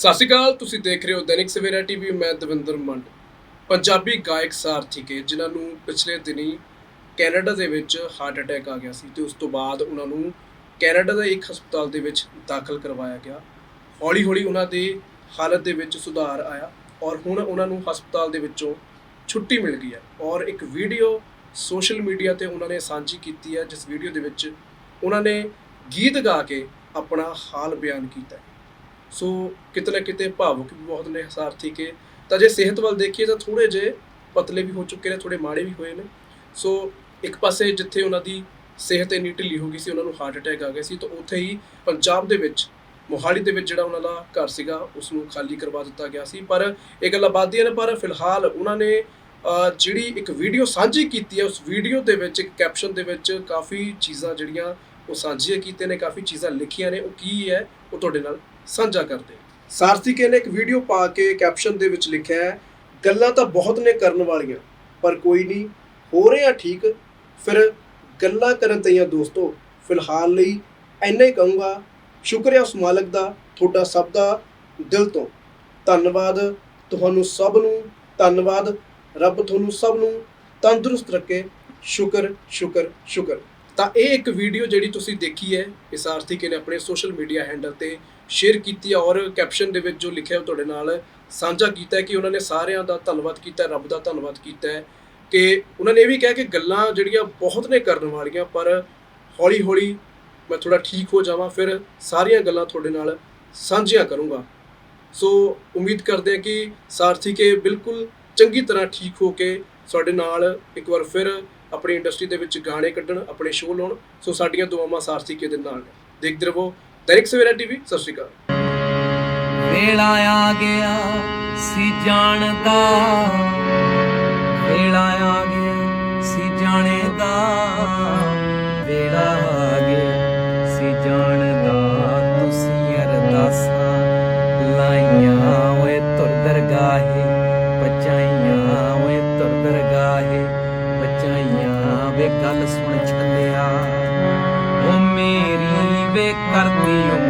ਸਤਿ ਸ਼੍ਰੀ ਅਕਾਲ, ਤੁਸੀਂ ਦੇਖ ਰਹੇ ਹੋ ਦੈਨਿਕ ਸਵੇਰਾ ਟੀਵੀ, ਮੈਂ ਦਵਿੰਦਰ ਮੰਡ। ਪੰਜਾਬੀ ਗਾਇਕ ਸਾਰਥੀ ਕੇ ਜਿਨ੍ਹਾਂ ਨੂੰ ਪਿਛਲੇ ਦਿਨੀ ਕੈਨੇਡਾ ਦੇ ਵਿੱਚ ਹਾਰਟ ਅਟੈਕ ਆ ਗਿਆ ਸੀ ਤੇ ਉਸ ਤੋਂ ਬਾਅਦ ਉਹਨਾਂ ਨੂੰ ਕੈਨੇਡਾ ਦੇ ਇੱਕ ਹਸਪਤਾਲ ਦੇ ਵਿੱਚ ਦਾਖਲ ਕਰਵਾਇਆ ਗਿਆ। ਹੌਲੀ ਹੌਲੀ ਉਹਨਾਂ ਦੀ ਹਾਲਤ ਦੇ ਵਿੱਚ ਸੁਧਾਰ ਆਇਆ ਔਰ ਹੁਣ ਉਹਨਾਂ ਨੂੰ ਹਸਪਤਾਲ ਦੇ ਵਿੱਚੋਂ ਛੁੱਟੀ ਮਿਲ ਗਈ ਹੈ ਔਰ ਇੱਕ ਵੀਡੀਓ ਸੋਸ਼ਲ ਮੀਡੀਆ ਤੇ ਉਹਨਾਂ ਨੇ ਸਾਂਝੀ ਕੀਤੀ ਹੈ, ਜਿਸ ਵੀਡੀਓ ਦੇ ਵਿੱਚ ਉਹਨਾਂ ਨੇ ਗੀਤ ਗਾ ਕੇ ਆਪਣਾ ਹਾਲ ਬਿਆਨ ਕੀਤਾ ਹੈ। ਸੋ ਕਿਤੇ ਨਾ ਕਿਤੇ ਭਾਵੁਕ ਵੀ ਬਹੁਤ ਨੇ ਸਾਰਥੀ ਕੇ ਤਾਂ ਜੇ ਸਿਹਤ ਵੱਲ ਦੇਖੀਏ ਤਾਂ ਥੋੜੇ ਜੇ ਪਤਲੇ ਵੀ ਹੋ ਚੁੱਕੇ ਨੇ ਥੋੜੇ ਮਾੜੇ ਵੀ ਹੋਏ ਨੇ। ਸੋ ਇੱਕ ਪਾਸੇ ਜਿੱਥੇ ਉਹਨਾਂ ਦੀ ਸਿਹਤ ਇੰਨੀ ਢਿੱਲੀ ਹੋ ਗਈ ਸੀ, ਉਹਨਾਂ ਨੂੰ ਹਾਰਟ ਅਟੈਕ ਆ ਗਿਆ ਸੀ, ਤਾਂ ਉੱਥੇ ਹੀ ਪੰਜਾਬ ਦੇ ਵਿੱਚ, ਮੋਹਾਲੀ ਦੇ ਵਿੱਚ ਜਿਹੜਾ ਉਹਨਾਂ ਦਾ ਘਰ ਸੀਗਾ ਉਸ ਨੂੰ ਖਾਲੀ ਕਰਵਾ ਦਿੱਤਾ ਗਿਆ ਸੀ। ਪਰ ਇਹ ਗੱਲਾਂ ਬਾਦੀਆਂ ਨੇ, ਪਰ ਫਿਲਹਾਲ ਉਹਨਾਂ ਨੇ ਜਿਹੜੀ ਇੱਕ ਵੀਡੀਓ ਸਾਂਝੀ ਕੀਤੀ ਹੈ, ਉਸ ਵੀਡੀਓ ਦੇ ਵਿੱਚ, ਇੱਕ ਕੈਪਸ਼ਨ ਦੇ ਵਿੱਚ ਕਾਫੀ ਚੀਜ਼ਾਂ ਜਿਹੜੀਆਂ ਉਹ ਸਾਂਝੀਆਂ ਕੀਤੇ ਨੇ, ਕਾਫੀ ਚੀਜ਼ਾਂ ਲਿਖੀਆਂ ਨੇ, ਉਹ ਕੀ ਹੈ, ਉਹ ਤੁਹਾਡੇ ਨਾਲ ਸਾਂਝਾ ਕਰਦੇ ਹਾਂ। ਸਾਰਥੀ ਕੇ ਨੇ ਇੱਕ ਵੀਡੀਓ ਪਾ ਕੇ ਕੈਪਸ਼ਨ ਦੇ ਵਿੱਚ ਲਿਖਿਆ ਹੈ, ਗੱਲਾਂ ਤਾਂ ਬਹੁਤ ਨੇ ਕਰਨ ਵਾਲੀਆਂ, ਪਰ ਕੋਈ ਨਹੀਂ, ਹੋ ਰਿਹਾ ਠੀਕ, ਫਿਰ ਗੱਲਾਂ ਕਰਨ ਤਈਆਂ ਦੋਸਤੋ, ਫਿਲਹਾਲ ਲਈ ਇੰਨਾ ਹੀ ਕਹੂੰਗਾ ਸ਼ੁਕਰੀਆ ਉਸ ਮਾਲਕ ਦਾ, ਤੁਹਾਡਾ ਸਭ ਦਾ ਦਿਲ ਤੋਂ ਧੰਨਵਾਦ ਤੁਹਾਨੂੰ ਸਭ ਨੂੰ, ਧੰਨਵਾਦ ਰੱਬ ਤੁਹਾਨੂੰ ਸਭ ਨੂੰ, ਤੰਦਰੁਸਤ ਰੱਖੇ, ਸ਼ੁਕਰ ਸ਼ੁਕਰ ਸ਼ੁਕਰ ਤਾਂ ਇਹ ਇੱਕ ਵੀਡੀਓ ਜਿਹੜੀ ਤੁਸੀਂ ਦੇਖੀ ਹੈ, ਇਸ ਆਰਥਿਕ ਨੇ ਆਪਣੇ ਸੋਸ਼ਲ ਮੀਡੀਆ ਹੈਂਡਲ ਤੇ ਸ਼ੇਅਰ ਕੀਤੀ ਹੈ ਔਰ ਕੈਪਸ਼ਨ ਦੇ ਵਿੱਚ ਜੋ ਲਿਖਿਆ ਉਹ ਤੁਹਾਡੇ ਨਾਲ ਸਾਂਝਾ ਕੀਤਾ ਹੈ ਕਿ ਉਹਨਾਂ ਨੇ ਸਾਰਿਆਂ ਦਾ ਧੰਨਵਾਦ ਕੀਤਾ, ਰੱਬ ਦਾ ਧੰਨਵਾਦ ਕੀਤਾ ਹੈ ਕਿ ਉਹਨਾਂ ਨੇ ਇਹ ਵੀ ਕਿਹਾ ਕਿ ਗੱਲਾਂ ਜਿਹੜੀਆਂ ਬਹੁਤ ਨੇ ਕਰਨ ਵਾਲੀਆਂ, ਪਰ ਹੌਲੀ ਹੌਲੀ ਮੈਂ ਥੋੜਾ ਠੀਕ ਹੋ ਜਾਵਾਂ, ਫਿਰ ਸਾਰੀਆਂ ਗੱਲਾਂ ਤੁਹਾਡੇ ਨਾਲ ਸਾਂਝੀਆਂ ਕਰੂੰਗਾ। ਸੋ ਉਮੀਦ ਕਰਦੇ ਹਾਂ ਕਿ ਸਾਰਥੀ ਕੇ ਬਿਲਕੁਲ ਚੰਗੀ ਤਰ੍ਹਾਂ ਠੀਕ ਹੋ ਕੇ ਸਾਡੇ ਨਾਲ ਇੱਕ ਵਾਰ ਫਿਰ ਆਪਣੀ ਇੰਡਸਟਰੀ ਦੇ ਵਿੱਚ ਗਾਣੇ ਕੱਢਣ, ਆਪਣੇ ਸ਼ੋਅ ਲਾਉਣ, ਸੋ ਸਾਡੀਆਂ ਦੁਆਵਾਂ ਸਾਰਥੀ ਕੇ ਦੇ ਨਾਲ ਦੇਖਦੇ ਰਹੋ, ਦੈਨਿਕ ਸਵੇਰਾ ਟੀਵੀ ਸਤਿ ਸ਼੍ਰੀ ਅਕਾਲ। ਵੇਲਾ ਆ ਗਿਆ ਸੀ ਜਾਣ ਦਾ ਵੇਲਾ ਮੇਰੀ ਵੇ